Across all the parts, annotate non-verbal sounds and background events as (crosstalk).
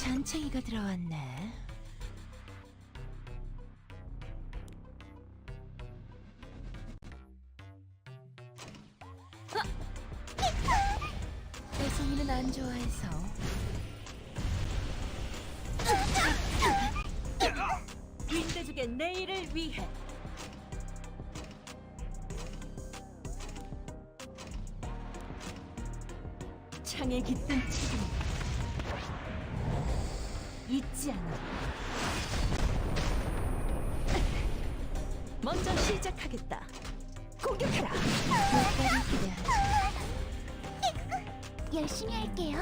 웬 잔챙이가 들어왔네. 배송이는 안 좋아해서. 윈드족의 내일을 위해. 창에 깃든 책임 잊지 않아 (laughs) 먼저 시작하겠다 기대하지. 열심히 할게요.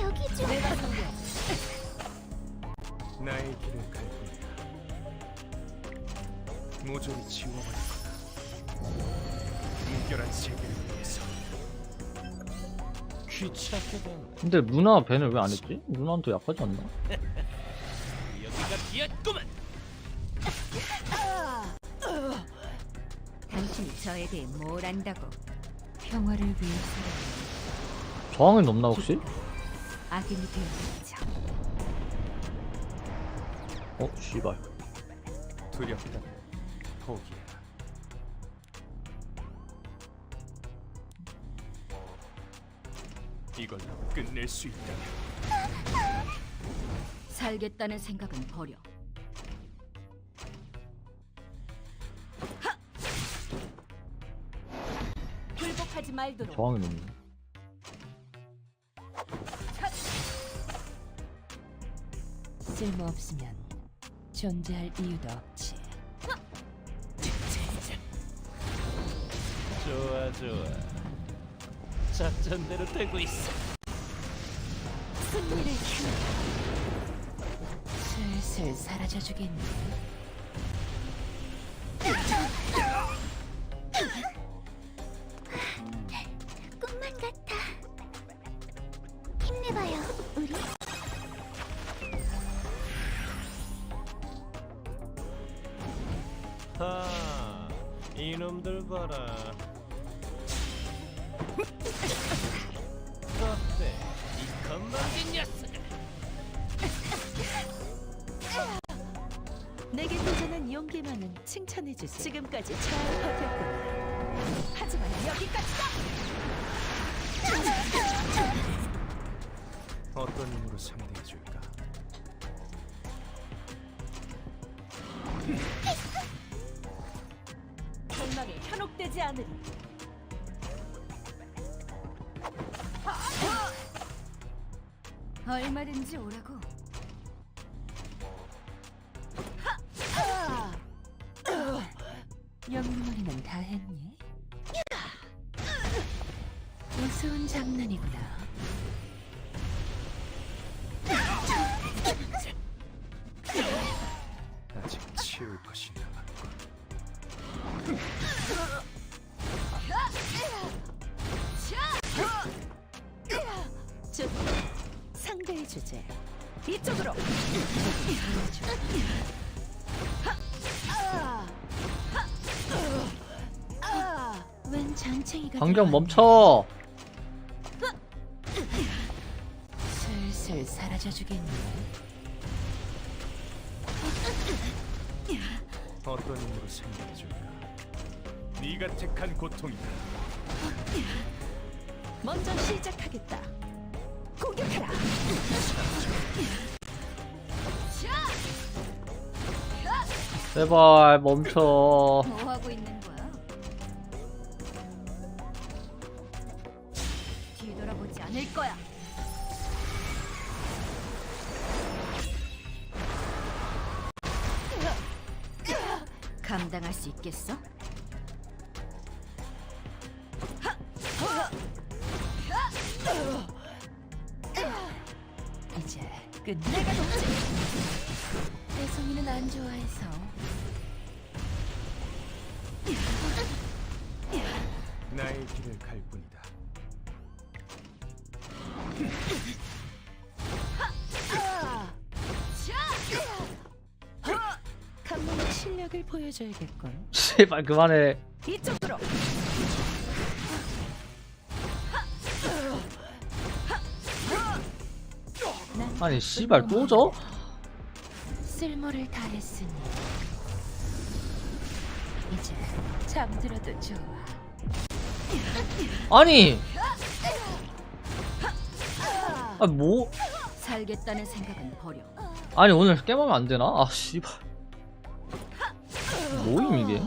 여기 좀 내가 성공 나의 길을 갈 뿐이다. 모조리 지워버릴 거다. 무결한 세계를. 귀찮게 근데 루나 밴을 왜 안 했지? 루나는 더 약하지 않나? 여기가 비었구만. 당신이 저에 대해 뭘 안다고 평화를 위해서 저항이 넘나 혹시? 악인이 되어버리죠 어 씨발 두렵다면 포기 이걸로 끝낼 수 있다면 살겠다는 생각은 버려 하! 굴복하지 말도록 저항이 넘네 쓸모 없으면 존재할 이유도 없지. 좋아 좋아. 작전대로 되고 있어. 승리를 향해 슬슬 사라져 주겠네. 내게 도전한 용기만은 칭찬해 주세요. 지금까지 잘 버텼군 하지만 여기까지다 어떤 힘으로 상대해 줄까? 절망에 현혹되지 않으리. 얼마든지 오라고 영머리는 다 했니? 우스운 장난이구나. 아직 치울 것이 남았고. 좀 상대의 주제 이쪽으로 웬 잔챙이가 당장. 멈춰 슬슬 사라져 주겠네. 어떤 힘으로 상대해 줄까? 네가 택한 고통이다. 먼저 시작하겠다 공격하라 제발 멈춰 뭐 하고 있는 이제 끝. 내가 돕지 배송이는 안 좋아해서 나의 길을 갈 뿐이다. 감독의 실력을 보여줘야겠군. (laughs) 제발 그만해 이쪽으로 아니 씨발 또 져? 쓸모를 다 했으니 이제 잠들어도 좋아. 아니 (laughs) 아 뭐? 살겠다는 생각은 버려. 아니 오늘 게임하면 안 되나? 아 씨발 뭐임 이게?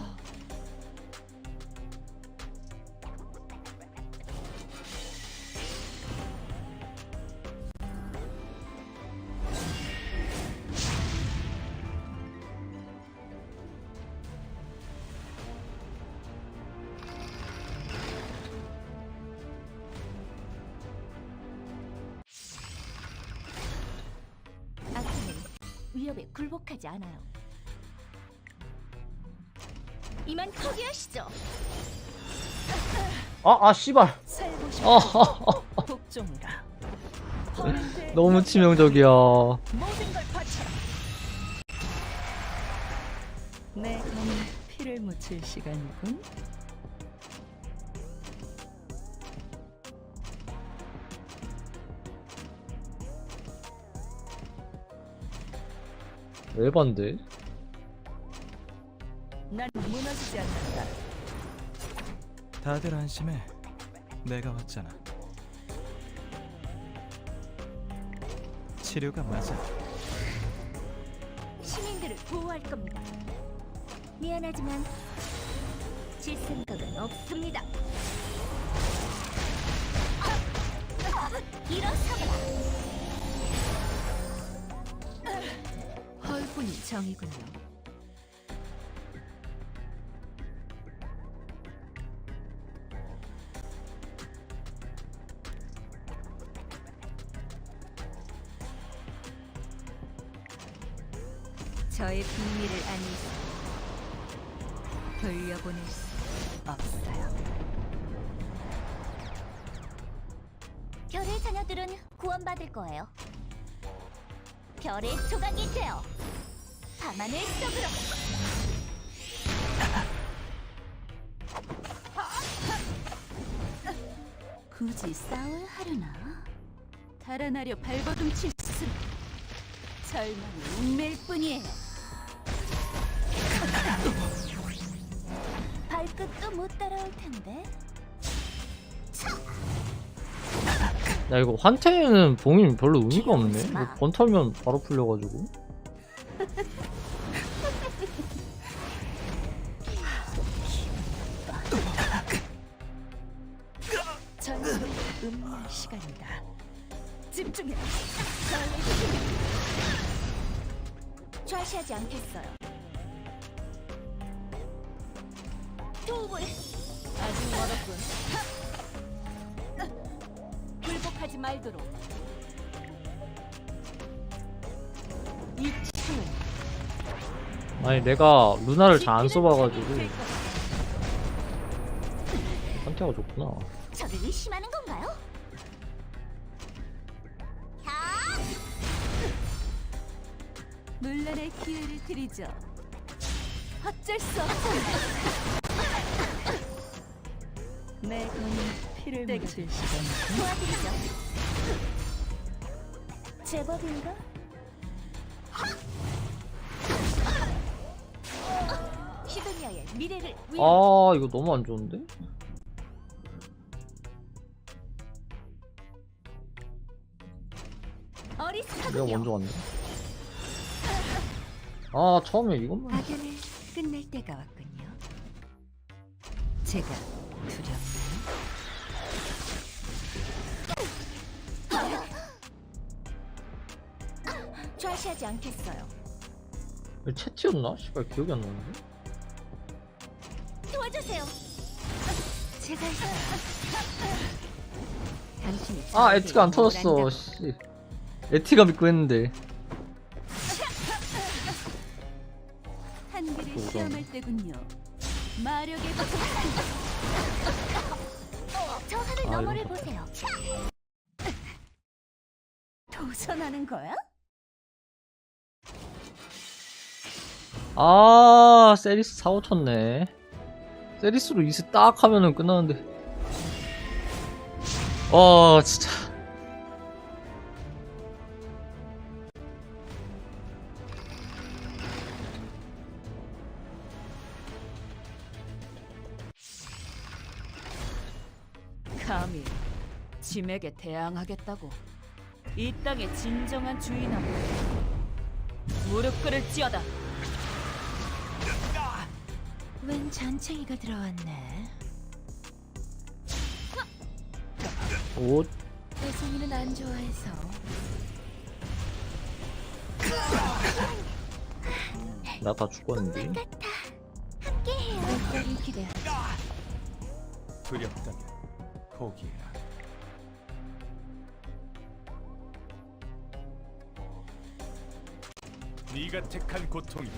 위협에 굴복하지 않아요. 이만 포기하시죠. 아, 아 씨발 살고 아, 싶어 아, 아, 복종이라. (laughs) 너무 치명적이야 모든 걸 바쳐라. 내 검에 피를 묻힐 시간이군. 에반데? 난 무너지지 않는다. 다들 안심해. 내가 왔잖아. 치료가 맞아. 시민들을 보호할 겁니다. 미안하지만 질 생각은 없습니다. 일어서라. 헐뿐이 정이군요. 저의 비밀을 아니 돌려보낼 수 없어요. 별의 자녀들은 구원받을 거예요. 별의 조각이 되어 밤하늘 속으로 굳이 싸워야 하려나? 달아나려 발버둥 칠 수. 절망이 운매일 뿐이에요. 발끝도 못 따라올 텐데. 야 이거 환태는 봉임 별로 의미가 없네 이거 번 털면 바로 풀려가지고 전설을 음미할 시간이다. 집중해. 좌시하지 않겠어요. 도움을 아직 멀었군. 굴복하지 말도록. 이 아니 내가 루나를 잘 안 써봐가지고 환태가 좋구나 저를 의심하는 건가요? 자, 논란의 기회를 드리죠. 어쩔 수 없어. 내 검에 피를 네. 묻힐 시간이군. 도와드리죠. 제법인가? 시도니아의 미래를 위해 아 이거 너무 안 좋은데? 내가. 먼저 왔네 아 처음에 이것만 악연을 끝낼 때가 왔군요. 제가 두렵나요? 좌시하지 않겠어요. 채티였나? 씨발 기억이 안 나는데 도와주세요. 제가 있어요. 당신이 아 에티가 안 터졌어. 씨 에티가 믿고 했는데 한계를 그거 시험할 때군요. 마력의 저 하늘 아, 너머를 거. 보세요. 도전하는 거야? 아 세리스 사고 쳤네 세리스로 이세 딱 하면은 끝나는데 어 진짜 짐에게 대항하겠다고. 이 땅의 진정한 주인하고 무릎 꿇을 지어다. 웬 잔챙이가 들어왔네. 옷. 배송이는 안 좋아해서. 나 다 죽었는데? 목걸이 기대. 두렵다면 포기해 네가 택한 고통이다.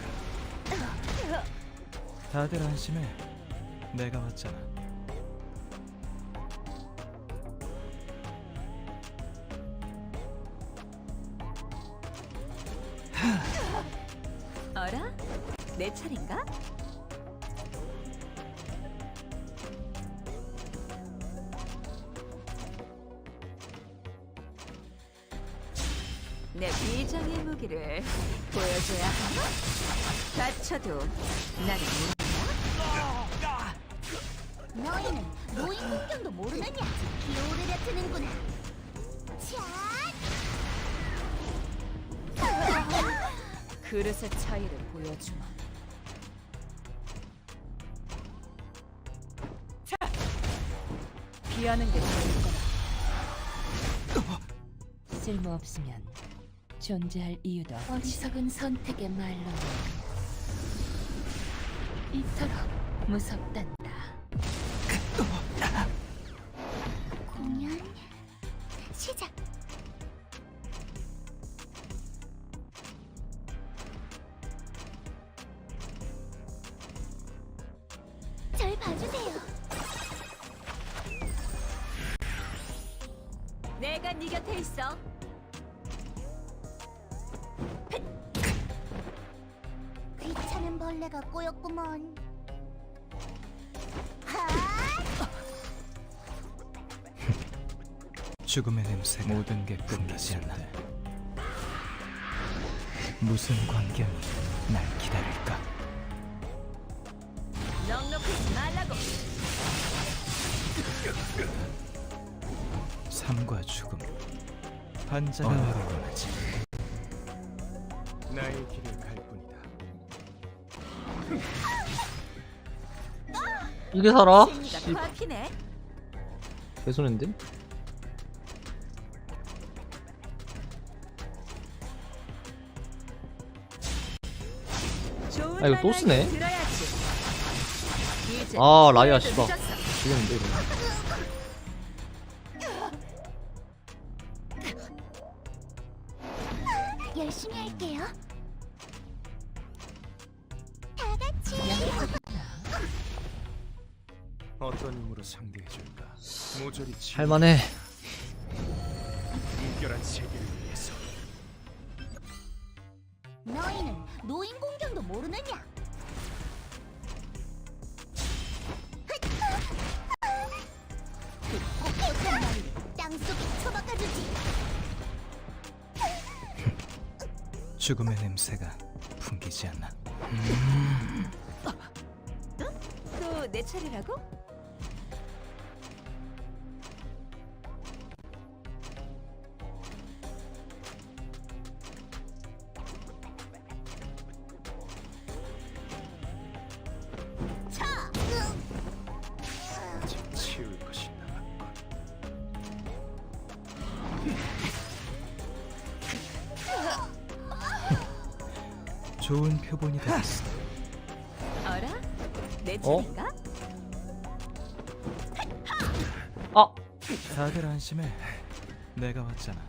다들 안심해. 내가 왔잖아. 어라? 내 차례인가? 무기를 보여줘야 하나? 다쳐도 나를 너희는 노인 공경도 모르느냐? 기어오르려 드는구나. 자, 그릇의 차이를 보여주마. 자, 피하는 게 좋을 거다. 쓸모없으면 존재할 이유도 없지. 어리석은 선택의 말로 이토록 무섭단다. 공연 시작. 절 봐주세요. 내가 네 곁에 있어. 벌레가 꼬였구먼. 하! 죽음의 냄새 모든 게 끝나지 않나. 무슨 광경이 날 기다릴까? 넉넉하지 말라고. 삶과 죽음. 환자가 원하지. 이게 살아? 씨 꽉히네. 개소리인데? 좋은 아, 이거 또말 쓰네? 들어야지. 이제 아, 라이아, 씨발. 늦었어. 죽였는데 이거 어떤 힘으로 상대해 줄까? 모조리 치 할만해 무결한 세계를 위해서. 너희는 노인 공경도 모르느냐? 그 꽃게탄 머리를 땅속에 처박아주지. 죽음의 냄새가 풍기지 않나. 또내 차례라고? 표본이 되겠어. 어라? 내 어? 차례인가? 아! 다들 안심해. 내가 왔잖아.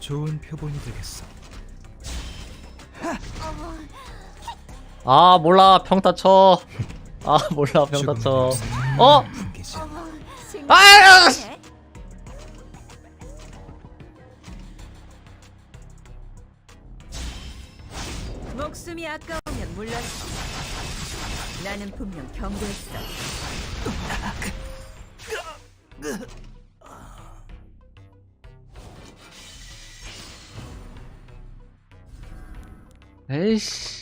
좋은 표본이 되겠어. 아 몰라 평타 쳐 아 몰라 평타 쳐 어? 아 목숨이 아까우면 물러서. 나는 분명 경고했어. 에이씨